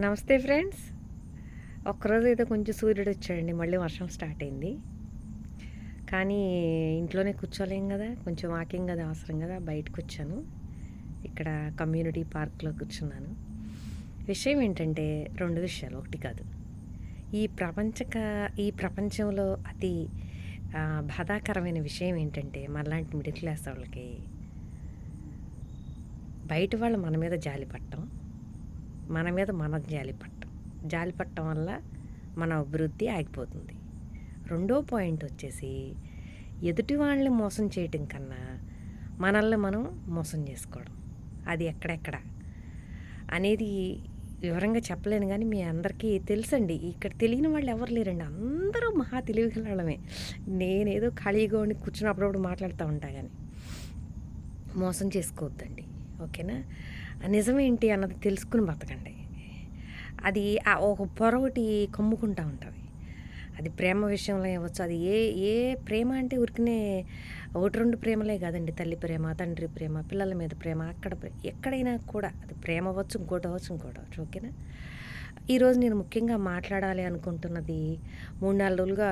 నమస్తే ఫ్రెండ్స్. ఒక్కరోజు అయితే కొంచెం సూర్యుడు వచ్చాడండి. మళ్ళీ వర్షం స్టార్ట్ అయింది. కానీ ఇంట్లోనే కూర్చోలేం కదా. కొంచెం వాకింగ్ అది అవసరం కదా. బయటకు వచ్చాను. ఇక్కడ కమ్యూనిటీ పార్క్లో కూర్చున్నాను. విషయం ఏంటంటే రెండు విషయాలు. ఒకటి కాదు. ఈ ప్రపంచక ఈ ప్రపంచంలో అతి బాధాకరమైన విషయం ఏంటంటే మనలాంటి మిడిల్ క్లాస్ వాళ్ళకి బయట వాళ్ళు మన మీద జాలి పట్టడం. మన మీద మన జాలిపట్టం. జాలిపట్టం వల్ల మన అభివృద్ధి ఆగిపోతుంది. రెండో పాయింట్ వచ్చేసి ఎదుటి వాళ్ళని మోసం చేయటం కన్నా మనల్ని మనం మోసం చేసుకోవడం. అది ఎక్కడెక్కడ? అనేది వివరంగా చెప్పలేను కానీ మీ అందరికీ తెలుసండి. ఇక్కడ తెలియని వాళ్ళు ఎవరు లేరండి. అందరూ మహా తెలివిగలమే నేనేదో ఖాళీగా ఉండి కూర్చుని అప్పుడప్పుడు మాట్లాడుతూ ఉంటా కానీ మోసం చేసుకోవద్దండి. ఓకేనా? నిజమేంటి అన్నది తెలుసుకుని బతకండి. అది ఆ ఒక పొర ఒకటి కమ్ముకుంటూ ఉంటుంది. అది ప్రేమ విషయంలో ఇవ్వచ్చు అది ఏ ఏ ప్రేమ అంటే ఉరికినే ఒకటి రెండు ప్రేమలే కాదండి. తల్లి ప్రేమ తండ్రి ప్రేమ పిల్లల మీద ప్రేమ అక్కడ ఎక్కడైనా కూడా అది ప్రేమ అవ్వచ్చు ఇంకోటి అవ్వచ్చు ఇంకోటి అవ్వచ్చు ఓకేనా? ఈరోజు నేను ముఖ్యంగా మాట్లాడాలి అనుకుంటున్నది మూడు నాలుగు రోజులుగా